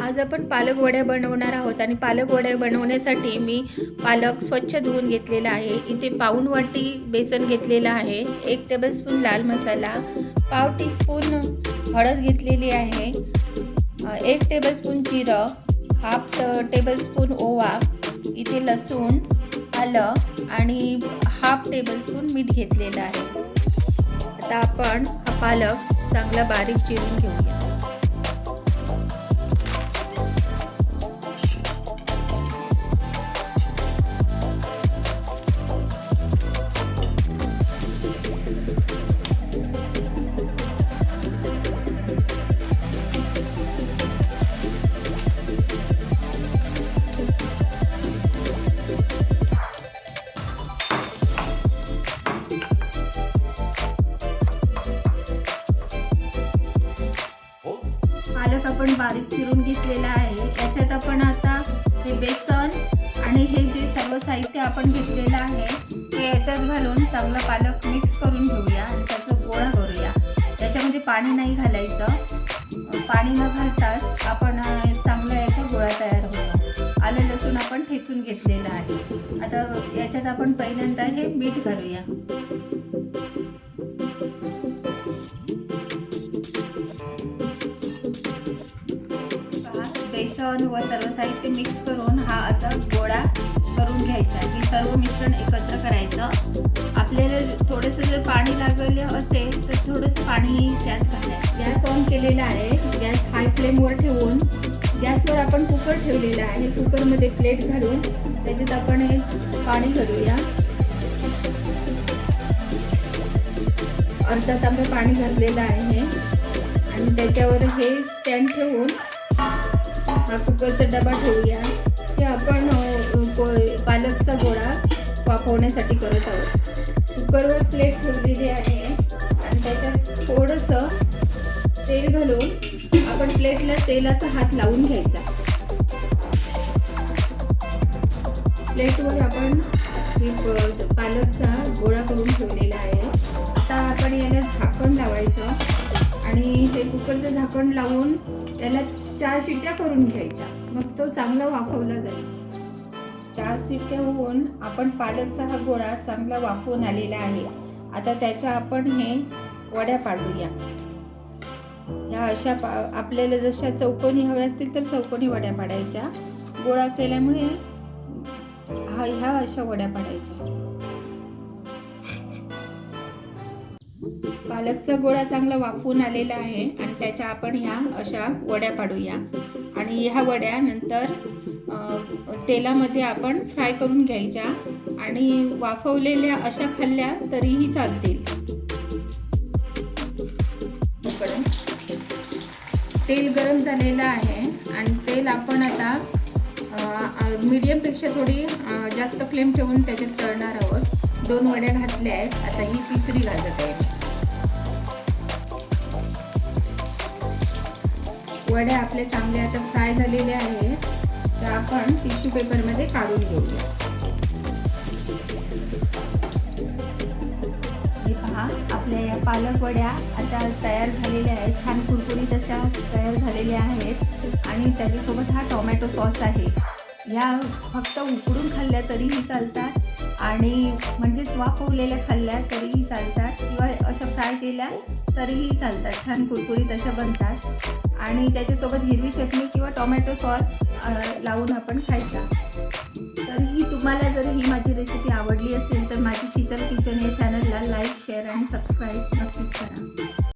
आज आपण पालक वड्या बनवणार आहोत आणि पालक वड्या बनवण्यासाठी मी पालक स्वच्छ धुवून घेतलेला आहे. इथे पाऊण वाटी बेसन घेतलेलं आहे. एक टेबलस्पून लाल मसाला पाव टीस्पून हळद घेतलेली आहे. एक टेबलस्पून जिरं हाफ टेबलस्पून ओवा इथे लसूण आलं आणि हाफ टेबलस्पून मीठ घेतलेलं आहे. आता आपण हा पालक चांगला बारीक चिरून घेऊया. पालक आपण बारीक चिरून घेतलेला आहे. याच्यात आपण आता हे बेसन आणि हे जे सर्व साहित्य आपण घेतलेलं आहे ते याच्यात घालून चांगलं पालक मिक्स करून घेऊया आणि त्याचं गोळा करूया. त्याच्यामध्ये पाणी नाही घालायचं. पाणी न घालताच आपण चांगला याचा गोळा तयार होतो. आलं लसूण आपण ठेचून घेतलेलं आहे. आता याच्यात आपण पहिल्यांदा हे मीठ घालूया. बेसन व सर्व साहित्य मिक्स करून हा असा गोळा करून घ्यायचा. हे सर्व मिश्रण एकत्र करायचं. आपल्याला थोडंसं जर पाणी लागलं असेल तर थोडंसं पाणी त्यात घालायचं. गॅस ऑन केलेला आहे. गॅस हाय फ्लेमवर ठेवून गॅसवर आपण कुकर ठेवलेला आहे. कुकरमध्ये प्लेट घालून त्याच्यात आपण हे पाणी घालूया. अर्धा तांबे पाणी घातलेलं आहे. आणि त्याच्यावर हे स्टँड ठेवून हा कुकरचा डबा ठेवूया हे आपण पालकचा गोळा वाफवण्यासाठी करत आहोत. कुकरवर प्लेट ठेवलेली आहे आणि त्याच्यात थोडंसं तेल घालून आपण प्लेटला तेलाचा हात लावून घ्यायचा. प्लेटवर आपण पालकचा गोळा करून ठेवलेला आहे. आता आपण याला झाकण लावायचं. आणि हे कुकरचं झाकण लावून त्याला चार शिट्ट्या करून घ्यायच्या. मग तो चांगला वाफवला जाईल. चार शिट्ट्या होऊन आपण पालकचा हा गोळा चांगला वाफवून आलेला आहे. आता त्याच्या आपण हे वड्या पाडूया. ह्या अशा पा आपल्याला जशा चौकोनी हव्या असतील तर चौकोनी वड्या पाडायच्या. गोळा केल्यामुळे हा ह्या अशा वड्या पाडायच्या. पालकचा गोळा चांगला वाफून आलेला आहे आणि त्याच्या आपण ह्या अशा वड्या पाडूया. आणि ह्या वड्या नंतर तेलामध्ये आपण फ्राय करून घ्यायच्या आणि वाफवलेल्या अशा खाल्ल्या तरीही चालतील. तेल गरम झालेलं आहे आणि तेल आपण आता मीडियमपेक्षा थोडी जास्त फ्लेम ठेवून त्याच्यात तळणार आहोत. दोन वड्या घातल्या आहेत. आता ही तिसरी वड्या आपले चांगले आता फ्राय झालेले आहेत. तर आपण टिश्यू पेपरमध्ये काढून घेऊया. हे पहा आपल्या या पालक वड्या आता तयार झालेल्या आहेत. छान कुरकुरीत अशा तयार झालेल्या आहेत. आणि त्याच्यासोबत हा टोमॅटो सॉस आहे. ह्या फक्त उकडून खाल्ल्या तरीही चालतात. आणि म्हणजेच वाफवलेल्या खाल्ल्या तरीही चालतात. किंवा अशा फ्राय केल्या तरीही चालतात. छान कुरकुरीत अशा बनतात. आणि त्याच्यासोबत हिरवी चटणी किंवा टोमॅटो सॉस लावून आपण खायचा. तर ही तुम्हाला जर ही माझी रेसिपी आवडली असेल